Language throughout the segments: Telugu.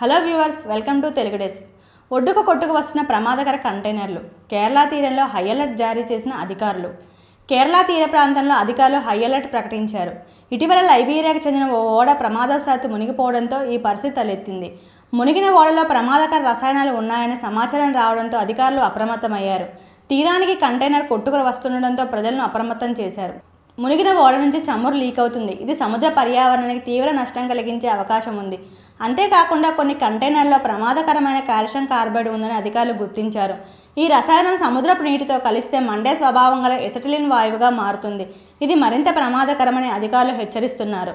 Hello viewers welcome to Telugu desk. ఒడ్డుకు కొట్టుకు వస్తున్న ప్రమాదకర కంటైనర్లు కేరళ తీరంలో హై అలర్ట్ జారీ చేసిన అధికారులు. కేరళ తీర ప్రాంతంలో అధికారులు హై అలర్ట్ ప్రకటించారు. ఇటీవల లైబీరియాకు చెందిన ఓ ఓడ ప్రమాదవశాత్తు మునిగిపోవడంతో ఈ పరిస్థితి తలెత్తింది. మునిగిన ఓడలో ప్రమాదకర రసాయనాలు ఉన్నాయనే సమాచారం రావడంతో అధికారులు అప్రమత్తమయ్యారు. తీరానికి కంటైనర్ కొట్టుకు వస్తుండడంతో ప్రజలను అప్రమత్తం చేశారు. మునిగిన ఓడ నుంచి చమురు లీక్ అవుతుంది. ఇది సముద్ర పర్యావరణానికి తీవ్ర నష్టం కలిగించే అవకాశం ఉంది. అంతేకాకుండా కొన్ని కంటైనర్లో ప్రమాదకరమైన కాల్షియం కార్బైడ్ ఉందని అధికారులు గుర్తించారు. ఈ రసాయనం సముద్రపు నీటితో కలిస్తే మండే స్వభావం గల ఎసటిలిన్ వాయువుగా మారుతుంది. ఇది మరింత ప్రమాదకరమని అధికారులు హెచ్చరిస్తున్నారు.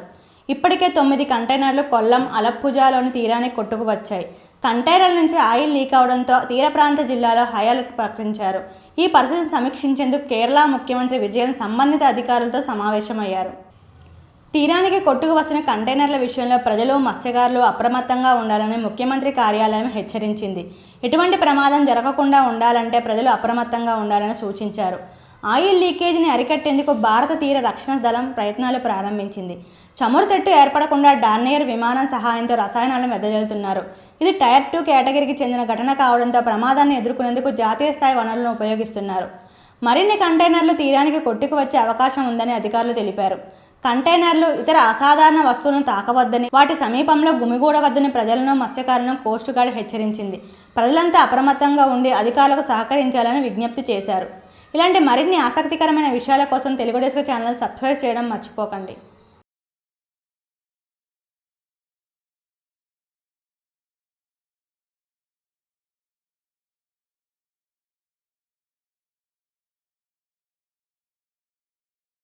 ఇప్పటికే తొమ్మిది కంటైనర్లు కొల్లం అలప్పుజాలోని తీరానికి కొట్టుకు వచ్చాయి కంటైనర్ల నుంచి ఆయిల్ లీక్ అవడంతో తీర ప్రాంత జిల్లాలో హై అలర్ట్ ప్రకటించారు. ఈ పరిస్థితిని సమీక్షించేందుకు కేరళ ముఖ్యమంత్రి విజయన్ సంబంధిత అధికారులతో సమావేశమయ్యారు. తీరానికి కొట్టుకు వస్తున్న కంటైనర్ల విషయంలో ప్రజలు మత్స్యకారులు అప్రమత్తంగా ఉండాలని ముఖ్యమంత్రి కార్యాలయం హెచ్చరించింది. ఎటువంటి ప్రమాదం జరగకుండా ఉండాలంటే ప్రజలు అప్రమత్తంగా ఉండాలని సూచించారు. ఆయిల్ లీకేజీని అరికట్టేందుకు భారత తీర రక్షణ దళం ప్రయత్నాలు ప్రారంభించింది. చమురు తట్టు ఏర్పడకుండా డార్నియర్ విమానం సహాయంతో రసాయనాలను వెదజల్లుతున్నారు. ఇది టైర్ టూ కేటగిరీకి చెందిన ఘటన కావడంతో ప్రమాదాన్ని ఎదుర్కొనేందుకు జాతీయ స్థాయి వనరులను ఉపయోగిస్తున్నారు. మరిన్ని కంటైనర్లు తీరానికి కొట్టుకు వచ్చే అవకాశం ఉందని అధికారులు తెలిపారు. కంటైనర్లు ఇతర అసాధారణ వస్తువులను తాకవద్దని వాటి సమీపంలో గుమిగూడవద్దని ప్రజలను మత్స్యకారులను కోస్ట్ గార్డ్ హెచ్చరించింది. ప్రజలంతా అప్రమత్తంగా ఉండి అధికారులకు సహకరించాలని విజ్ఞప్తి చేశారు. ఇలాంటి మరిన్ని ఆసక్తికరమైన విషయాల కోసం తెలుగు డెస్క్ ఛానల్ సబ్స్క్రైబ్ చేయడం మర్చిపోకండి.